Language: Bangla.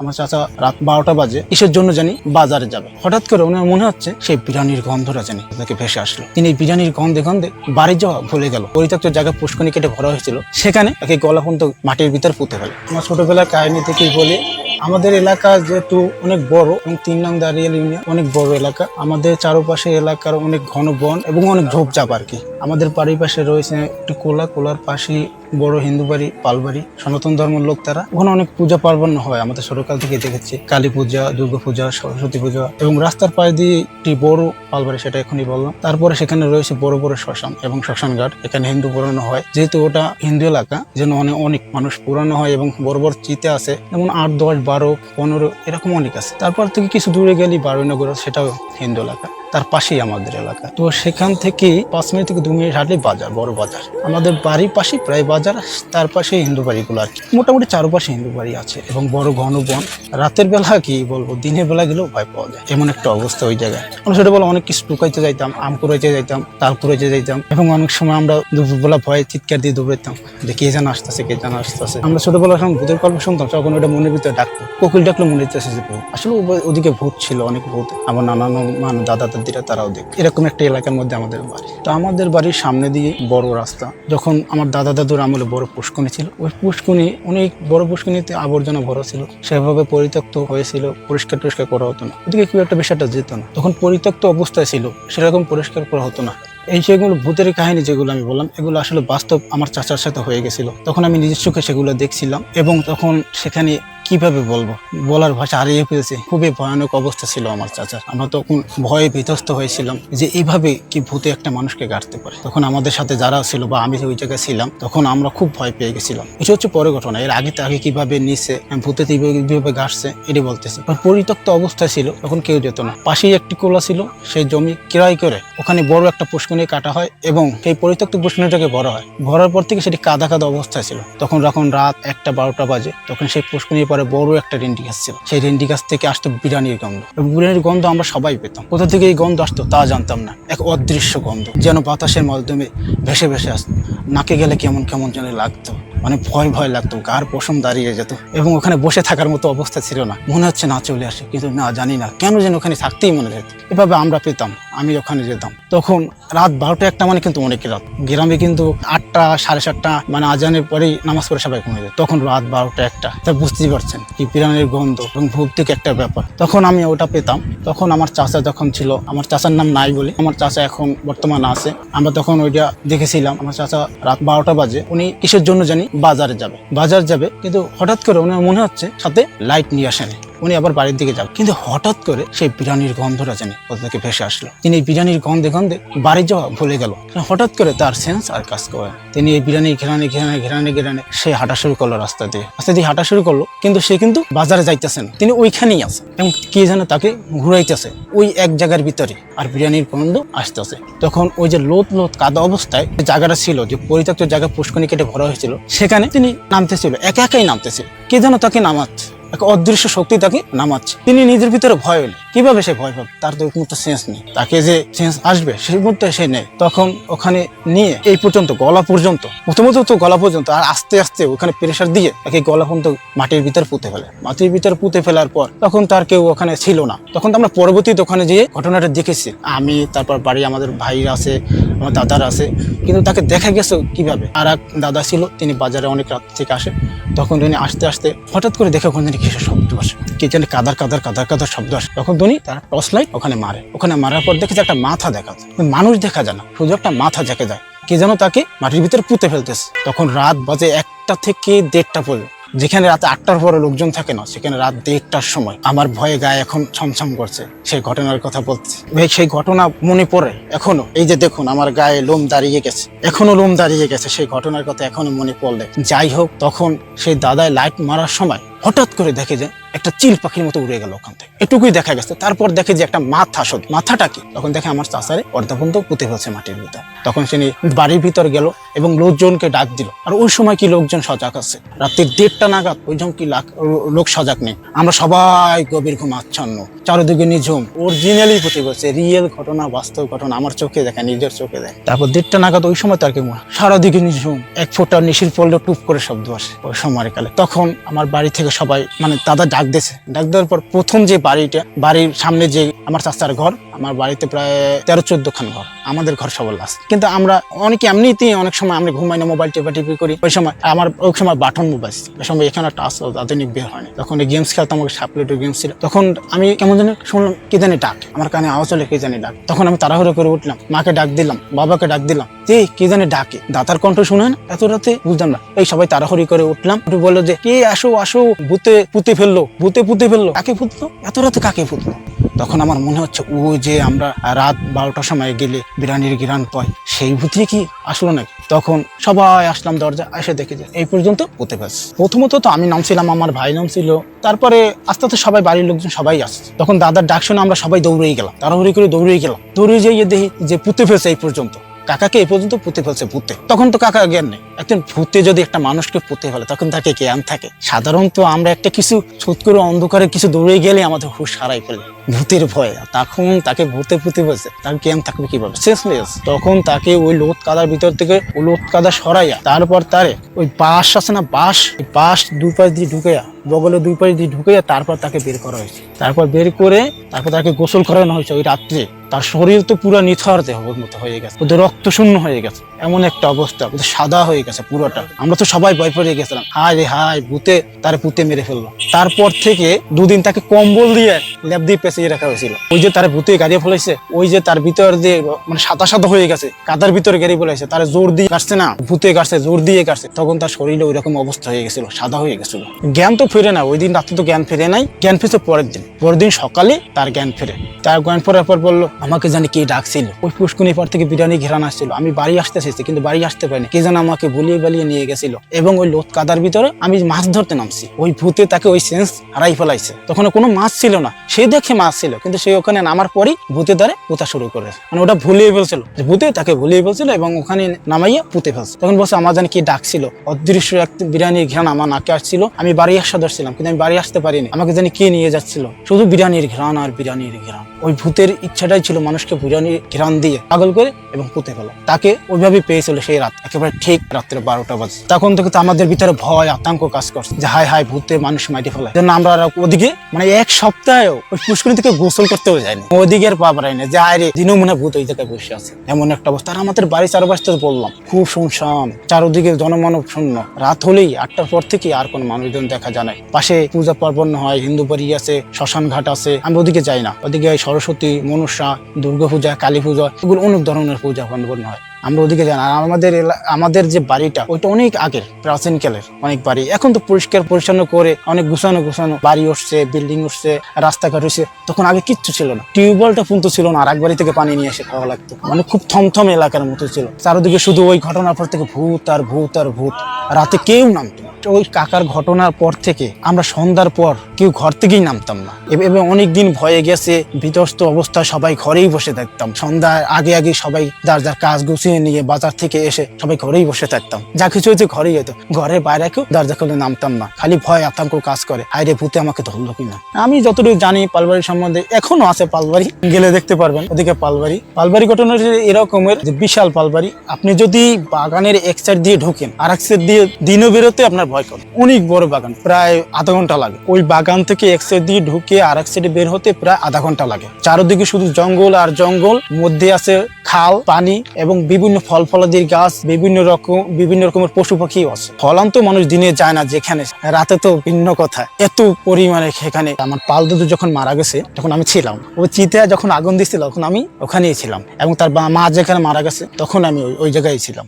আমার চাচা রাত বারোটা বাজে, কিসের জন্য জানি বাজারে যাবে। হঠাৎ করে ওনার মনে হচ্ছে সেই বিরিয়ানির গন্ধটা জানি তাকে ভেসে আসলো। তিনি এই বিরিয়ানির গন্ধে গন্ধে বাড়ি যাওয়া ভুলে গেল। পরিত্যক্ত জায়গায় পুষ্কনি কেটে ভরা হয়েছিল। সেখানে তাকে গলা পর্যন্ত মাটির ভিতর পুঁতে ফেলে। আমার ছোটবেলার কাহিনী থেকেই বলি, আমাদের এলাকা যেহেতু অনেক বড় এবং তিন নং দাঁড়িয়াল ইউনিয়ন অনেক বড় এলাকা, আমাদের চারপাশে এলাকার অনেক ঘন বন এবং অনেক ঝোপঝাপ আর কি। আমাদের বাড়ির পাশে রয়েছে একটি কোলা, কোলার পাশেই বড় হিন্দু বাড়ি পালবাড়ি সনাতন ধর্মের লোক তারা। ওখানে অনেক পূজা পার্বণ হয়, আমাদের ছোটকাল থেকে দেখেছি। কালী পূজা, দুর্গা পূজা, সরস্বতী পূজা এবং রাস্তার পায়ে দিয়ে একটি বড় পালবাড়ি সেটা এখনই বললাম। তারপরে সেখানে রয়েছে বড় বড় শ্মশান এবং শ্মশান ঘাট। এখানে হিন্দু পুরানো হয়। যেহেতু ওটা হিন্দু এলাকা যেন অনেক অনেক মানুষ পুরানো হয় এবং বড় বড় চিতে আছে যেমন আট, দশ, বারো, পনেরো, এরকম অনেক আছে। তারপর থেকে কিছু দূরে গেলি বারুইনগর, সেটাও হিন্দু এলাকা। তার পাশেই আমাদের এলাকা। তো সেখান থেকে পাঁচ মিনিট থেকে দু মিনিট হাঁটলে বাজার, বড় বাজার। আমাদের বাড়ির পাশে প্রায় বাজার, তার পাশে হিন্দু বাড়িগুলো আর কি। মোটামুটি চারপাশে হিন্দু বাড়ি আছে এবং বড় ঘন বন। রাতের বেলা কি বলব, দিনের বেলা গেলেও ভয় পাওয়া যায়। এমন একটা অবস্থা ওই জায়গায়। আমরা ছোটবেলা অনেক কিছু টুকাইতে যাইতাম, আম কুড়াইতে যাইতাম, তাল কুড়াইতে যাইতাম এবং অনেক সময় আমরা দুপুরবেলা ভয়ে চিৎকার দিয়ে দৌড়াইতাম যে কে যেন আসতেছে, কে যেন আসতেছে। আমরা ছোটবেলা যখন ভূতের গল্প শুনতাম, তখন ওটা মনের ভিতরে ডাকতো। কোকিল ডাকলে মনে হচ্ছে যে, আসলে ওদিকে ভূত ছিল, অনেক ভূত। আমার নানা মানে দাদা দাদিরা তারাও দেখ এরকম একটা এলাকার মধ্যে আমাদের বাড়ি। তো আমাদের বাড়ির সামনে দিয়ে বড় রাস্তা। যখন আমার দাদা দাদুর আমলে বড় পুষ্কনি ছিল, ওই পুষ্কনি অনেক বড় পুষ্কনিতে আবর্জনা ভরা ছিল। সেভাবে পরিত্যক্ত হয়েছিল, পরিষ্কার টরিষ্কার করা হতো না। ওদিকে খুব একটা বিষয়টা যেত না। তখন পরিত্যক্ত অবস্থায় ছিল, সেরকম পরিষ্কার করা হতো না। এই যেগুলো ভূতের কাহিনী যেগুলো আমি বললাম, এগুলো আসলে বাস্তব আমার চাচার সাথে হয়ে গেছিল। তখন আমি নিজের চোখে সেগুলো দেখছিলাম এবং তখন সেখানে কীভাবে বলব? বলার ভাষা হারিয়ে ফেলেছে। খুবই ভয়ানক অবস্থা ছিল আমার চাচার। আমরা তখন ভয়ে বিধ্বস্ত হয়েছিলাম যে এইভাবে কি ভূতে একটা মানুষকে গাড়তে পারে? তখন আমাদের সাথে যারা ছিল বা আমি ওই জায়গায় ছিলাম, তখন আমরা খুব ভয় পেয়ে গেছিলাম। এটা হচ্ছে পরে ঘটনা। এর আগে তাকে কীভাবে নিছে, ভূতে কীভাবে গাড়ছে, এটি বলতেছে। পরিত্যক্ত অবস্থায় ছিল, তখন কেউ যেত না। পাশেই একটি কোলা ছিল সেই জমি ক্রয় করে ওখানে বড় একটা পুষ্কনি কাটা হয় এবং সেই পরিত্যক্ত পুষ্কনিটাকে ভরা হয়। ভরার পর থেকে সেটি কাদা কাদা অবস্থায় ছিল। তখন যখন রাত একটা বারোটা বাজে, তখন সেই পুষ্কনির পরে বড় একটা রেন্ডি গাছ ছিল। সেই রেন্ডি গাছ থেকে আসতো বিরিয়ানির গন্ধ। বিরিয়ানির গন্ধ আমরা সবাই পেতাম। কোথা থেকে এই গন্ধ আসতো তা জানতাম না। এক অদৃশ্য গন্ধ। যেন বাতাসের মাধ্যমে ভেসে ভেসে আসতো। নাকে গেলে কেমন কেমন যেন লাগতো। মানে ভয় ভয় লাগতো, গার পশম দাঁড়িয়ে যেত এবং ওখানে বসে থাকার মতো অবস্থা ছিল না। মনে হচ্ছে না চলে আসে, কিন্তু না, জানি না। কেন যেন ওখানে থাকতেই মনে যেত এভাবে আমরা পেতাম, আমি ওখানে যেতাম। তখন রাত বারোটা একটা মানে কিন্তু অনেক রাত। গ্রামে কিন্তু আটটা, সাড়ে সাতটা মানে আজানের পরেই নামাজ পড়ে সবাই ঘুমিয়ে যায়। তখন রাত বারোটা একটা। তা বুঝতেই পারছেন কি বিরিয়ানির গন্ধ এবং ভূত থেকে একটা ব্যাপার। তখন আমি ওটা পেতাম। তখন আমার চাচা যখন ছিল, আমার চাচার নাম নাই বলি, আমার চাচা এখন বর্তমান আছে। আমরা তখন ওইটা দেখেছিলাম। আমার চাচা রাত বারোটা বাজে। উনি কিসের জন্য জানি? বাজারে যাবে। বাজার যাবে কিন্তু হঠাৎ করে ওনার মনে হচ্ছে সাথে লাইট নিয়ে আসেনি। উনি আবার বাড়ির দিকে যাবে। কিন্তু হঠাৎ করে সেই বিরিয়ানির গন্ধটা জানি থেকে ভেসে আসলো। তিনি এই বিরিয়ানির গন্ধে গন্ধে বাড়ি যাওয়া ভুলে গেল। হঠাৎ করে তার সেন্স আর কাজ করে তিনি এই বিরিয়ানির ঘেরানে ঘেরানে ঘেরানে ঘেরানে, সে হাঁটা শুরু করল রাস্তা দিয়ে। রাস্তা দিয়ে হাঁটা শুরু করল, কিন্তু সে কিন্তু বাজারে যাইতেছে না। তিনি ওইখানেই আছে। এবং কে যেন তাকে ঘুরাইতেছে ওই এক জায়গার ভিতরে। আর বিরিয়ানির গন্ধ আসতেছে। তখন ওই যে লোত লোত কাদা অবস্থায় জায়গাটা ছিল, যে পরিত্যক্ত জায়গা পুষ্কনি কেটে ভরা হয়েছিল, সেখানে তিনি নামতেছিল। একা একাই নামতেছিল। কে যেন তাকে নামাচ্ছে। এক অদৃশ্য শক্তি তাকে নামাচ্ছে। তিনি নিজের ভিতরে ভয় হলেন কীভাবে সে ভয় পাবে? তার তো মুহূর্তে সেন্স নেই। তাকে যে সেন্স আসবে, সেই মুহূর্তে সে নেই। তখন ওখানে নিয়ে এই পর্যন্ত, গলা পর্যন্ত, প্রথমত তো গলা পর্যন্ত, আর আস্তে আস্তে ওখানে প্রেশার দিয়ে তাকে গলা পর্যন্ত মাটির ভিতর পুঁতে ফেলে। মাটির ভিতর পুঁতে ফেলার পর তখন তার কেউ ওখানে ছিল না। তখন তো আমরা পরবর্তীতে ওখানে যেয়ে ঘটনাটা দেখেছি। আমি, তারপর বাড়ি আমাদের ভাইরা আছে, আমার দাদার আছে। কিন্তু তাকে দেখা গেছে কীভাবে? আর এক দাদা ছিল, তিনি বাজারে অনেক রাত থেকে আসে। তখন তিনি আসতে আসতে হঠাৎ করে দেখে ওখানে কিসের শব্দ আসে। কে কাদার কাদার কাদার কাদার শব্দ আসে। তখন উনি তার টর্চ লাইট ওখানে মারে। ওখানে মারার পর দেখে যে একটা মাথা দেখা যায়। মানুষ দেখা যায় না। শুধু একটা মাথা দেখে যায়। কে যেন তাকে মাটির ভিতরে পুঁতে ফেলতেছে। তখন রাত বাজে একটা থেকে দেড়টা পর্যন্ত। যেখানে রাতে আটটার পরে লোকজন থাকে না, সেখানে রাত দেড়টার সময়। আমার ভয়ে গায়ে এখন ছমছম করছে। সেই ঘটনার কথা বলছি ভাই, সেই ঘটনা মনে পড়ে এখনও। এই যে দেখুন, আমার গায়ে লোম দাঁড়িয়ে গেছে। এখনও লোম দাঁড়িয়ে গেছে। সেই ঘটনার কথা এখনও মনে পড়লে। যাই হোক, তখন সেই দাদায় লাইট মারার সময় হঠাৎ করে দেখে যে একটা চিল পাখির মতো উড়ে গেল ওখান থেকে। এটুকুই দেখা গেছে। তারপর দেখে যে একটা মাথা শোধ মাথাটা কি? তখন দেখে আমার চাষারে অর্ধাপন্ত পুঁতে ফেলছে মাটির ভিতর। তখন সে বাড়ির ভিতর গেল এবং লোকজনকে ডাক দিল। আর ওই সময় কি লোকজন সজাগ আছে? রাত্রির দেড়টা নাগাদ ওইজন কি লাখ- লোক সজাগ নেই। আমরা সবাই গভীর ঘুম আচ্ছন্ন চারিদিকে নিঝুম। অরিজিনালি পুঁতে ফেলছে। রিয়েল ঘটনা, বাস্তব ঘটনা আমার চোখে দেখা, নিজের চোখে দেয় তারপর দেড়টা নাগাদ ওই সময় তার কি? সারাদিকে নিঝুম। এক ফোঁটা নিশির পড়লে টুপ করে শব্দ আসে। ওই সময়ের তখন আমার বাড়ি থেকে সবাই মানে দাদা ডাক ডাক দিয়েছে। ডাক দেওয়ার পর প্রথম যে বাড়িটা, বাড়ির সামনে যে আমার চাচার ঘর, আমার বাড়িতে প্রায় তেরো, চোদ্দ খান ঘর, আমাদের ঘর সবার লাস্ট কিন্তু আমরা অনেকে এমনিতেই অনেক সময় আমরা ঘুমাই না মোবাইল টেপা টিপি করি। ওই সময় আমার, ওই সময় বাটন মোবাইল ওই সময় এখানে টাচ আধুনিক বের হয়নি। তখন গেমস খেলতাম, আমাকে সাপ্লেটের গেমস ছিল। তখন আমি কেমন জানি শুনলাম, কি জানি ডাক। আমার কানে আওয়াজ হলে, কি জানি ডাক। তখন আমি তাড়াহুড়ো করে উঠলাম, মাকে ডাক দিলাম, বাবাকে ডাক দিলাম। যে, কি জানি ডাকে। দাতার কণ্ঠ শুনেন এত রাতে বুঝলাম না। এই সবাই তাড়াহুড়ি করে উঠলাম। একটু বলল যে, কে আসো আসো, ভূতে পুঁতে ফেলল। ভূতে পুঁতে ফেলল। কাকে ফুটলো এত রাতে কাকে ফুটলো তখন আমার মনে হচ্ছে, ও যে আমরা রাত বারোটার সময় গেলে বিরানির গিরান পাই, সেই ভূতি কি আসলো নাকি? তখন সবাই আসলাম দরজা এসে দেখে যে এই পর্যন্ত পুঁতে ফেলছে। প্রথমত তো আমি নামছিলাম, আমার ভাই নামছিল। তারপরে আস্তে আস্তে সবাই, বাড়ির লোকজন সবাই আসছে। তখন দাদার ডাক শুনে আমরা সবাই দৌড়েই গেলাম, তাড়াহুড়ি করে দৌড়েই গেলাম। দৌড়ে যেয়ে দেখি যে পুঁতে ফেলছে এই পর্যন্ত। কাকাকে এই পর্যন্ত পুঁতে ফেলছে ভূতে। তখন তো কাকা জ্ঞান নেই। একজন ভূতে যদি একটা মানুষকে পুঁতে ফেলে, তখন তাকে জ্ঞান থাকে। সাধারণত আমরা একটা কিছু ছুট করে অন্ধকারে কিছু দৌড়ে গেলে আমাদের হুশ হারাই ফেলে। ভূতের ভয়। তখন তাকে ভূতে পুঁতে ফেলছে। তার জ্ঞান থাকবে কীভাবে? শেষলেস তখন তাকে ওই লোত কাদার ভিতর থেকে ওই লোত কাদা সরাইয়া, তারপর তারে ওই বাঁশ আছে না বাঁশ? বাঁশ দুপাশ দিয়ে ঢুকাইয়া বগলে দুই পাশ দিয়ে ঢুকাইয়া তারপর তাকে বের করা হয়েছে। তারপর বের করে তারপর তাকে গোসল করানো হয়েছে ওই রাত্রে। তার শরীর তো পুরো নিথর দেহর মতো হয়ে গেছে। ওদের রক্ত শূন্য হয়ে গেছে। এমন একটা অবস্থা, ওদের সাদা হয়ে গেছে পুরোটা। আমরা তো সবাই ভয় পড়ে গেছিলাম। হায় রে হায়, ভূতে তারে পুঁতে মেরে ফেলল। তারপর থেকে দুদিন তাকে কম্বল দিয়ে ল্যাব দিয়ে পেঁচিয়ে রাখা হয়েছিল। ওই যে তার ভূতে গাড়িয়ে ফেলেছে, ওই যে তার ভিতর দিয়ে মানে সাদা সাদা হয়ে গেছে, কাদার ভিতরে গাড়ি ফেলেছে, তার জোর দিয়ে কাটছে না, ভূতে কাটছে, জোর দিয়ে কাটছে। তখন তার শরীরে ওইরকম অবস্থা হয়ে গেছিল, সাদা হয়ে গেছিল। জ্ঞান তো ফিরে না, ওই দিন রাতে তো জ্ঞান ফিরে নাই। জ্ঞান ফিরছে পরের দিন। পরের দিন সকালে তার জ্ঞান ফিরে। তার জ্ঞান ফেরার পর বলল, আমাকে জানি কে ডাকছিল? ওই পুষ্কুনি পার থেকে বিরিয়ানি ঘেরান আসছিল আমি বাড়ি আসতে এসেছি, কিন্তু বাড়ি আসতে পারিনি। কে যেন আমাকে বলিয়ে বালিয়ে নিয়ে গেছিল। এবং ওই লোত কাদার ভিতরে আমি মাছ ধরতে নামছি। ওই ভূতে তাকে ওই সেন্স হারাই ফেলাইছে। তখন কোনো মাছ ছিল না। সে দেখে মাছ ছিল, কিন্তু সে ওখানে নামার পরই ভূতে দ্বারে পুঁতা শুরু করে। মানে ওটা ভুলিয়ে ফেলছিল। যে ভূতে তাকে ভুলিয়ে ফেলছিল এবং ওখানে নামাইয়া পুঁতে ফেলছে। তখন বলছে, আমার জানি কি ডাকছিল। অদৃশ্য এক বিরিয়ানির ঘ্রাণ আমার নাকে আসছিল। আমি বাড়ি আসা ধরছিলাম কিন্তু আমি বাড়ি আসতে পারিনি। আমাকে জানি কে নিয়ে যাচ্ছিল। শুধু বিরিয়ানির ঘ্রাণ আর বিরিয়ানির ঘ্রাণ। ওই ভূতের ইচ্ছাটাই ছিল মানুষকে বিরিয়ানির ঘ্রাণ দিয়ে পাগল করে এবং পুঁতে ফেলা। তাকে ওইভাবে পেয়েছিল সেই রাত, একেবারে ঠিক রাত্রে বারোটা বাজে। তখন থেকে তো আমাদের ভিতরে ভয়, আতঙ্ক কাজ করছে যে, হায় হায় ভূতে মানুষ মাইটে ফেলায় জন্য আমরা ওদিকে মানে এক সপ্তাহেও ওই পুষ্করণী থেকে গোসল করতেও যায়নি ওদিকে আর পা বাড়াই না যে আরে দিনও মনে ভূত ওই জায়গায় বসে আছে। এমন একটা অবস্থা। আর আমাদের বাড়ি চারপাশটা তো বললাম, খুব শুনশান। চারোদিকে জনমানব শূন্য। রাত হলেই আটটার পর থেকে আর কোনো মানুষজন দেখা যায় পাশে পূজা পার্বণ হয়, হিন্দু বাড়ি আছে, শ্মশান ঘাট আছে আমি ওদিকে যাই না। ওদিকে সরস্বতী, মনুষা দুর্গা পূজা কালী পূজা এগুলো অনেক ধরনের পূজা পার্বণ হয়। আমরা ওদিকে যাই আর আমাদের আমাদের যে বাড়িটা, ওইটা অনেক আগের, প্রাচীন কালের অনেক বাড়ি। এখন তো পরিষ্কার পরিচ্ছন্ন করে অনেক গুছানো গুছানো বাড়ি উঠছে বিল্ডিং উঠছে, রাস্তাঘাট হচ্ছে তখন আগে কিচ্ছু ছিল না। টিউবওয়েলটা পর্যন্ত ছিল না, আর এক বাড়ি থেকে পানি নিয়ে এসে খাওয়া লাগতো। মানে খুব থমথম এলাকার মতো ছিল। চারদিকে শুধু ওই ঘটনার পর থেকে ভূত আর ভূত আর ভূত। রাতে কেউ নামতো। ওই কাকার ঘটনার পর থেকে আমরা সন্ধ্যার পর কেউ ঘর থেকেই নামতাম না। এব- এবং অনেক দিন ভয়ে গেছে, বিধ্বস্ত অবস্থায় সবাই ঘরেই বসে থাকতাম। সন্ধ্যার আগে আগে সবাই যার যার কাজ গুছিয়ে নিয়ে বাজার থেকে এসে সবাই ঘরেই বসে থাকতাম। যা কিছু হয়েছে ঘরেই হতো। ঘরের বাইরে কেউ দরজা খুলে নামতাম না। খালি ভয়, আতঙ্ক কাজ করে। হাইরে ভূতে আমাকে ধরলো কিনা? আমি যতটুকু জানি, পালবাড়ি সম্বন্ধে এখনও আছে পালবাড়ি। গেলে দেখতে পারবেন ওদিকে পালবাড়ি। পালবাড়ি ঘটনা এরকমের যে বিশাল পালবাড়ি, আপনি যদি বাগানের এক সাইড দিয়ে ঢোকেন আর এক সাইড দিয়ে দিনও বেরোতে আপনার ভয় করে। অনেক বড় বাগান, প্রায় আধা ঘণ্টা লাগে। ওই বাগান থেকে এক সাইড দিয়ে ঢুকে আর এক সাইডে বের হতে প্রায় আধা ঘণ্টা লাগে। চারদিকে শুধু জঙ্গল আর জঙ্গল, মধ্যে আছে খাল, পানি এবং বিভিন্ন ফল ফলাদির গাছ, বিভিন্ন রকম, বিভিন্ন রকমের পশু পাখিও আছে। ফলান তো মানুষ দিনে যায় না যেখানে, রাতে তো ভিন্ন কথা। এত পরিমাণে সেখানে। আমার পাল দুধু যখন মারা গেছে, তখন আমি ছিলাম। ও চিতায় যখন আগুন দিচ্ছিল তখন আমি ওখানেই ছিলাম। এবং তার মা যেখানে মারা গেছে, তখন আমি ওই জায়গায় ছিলাম।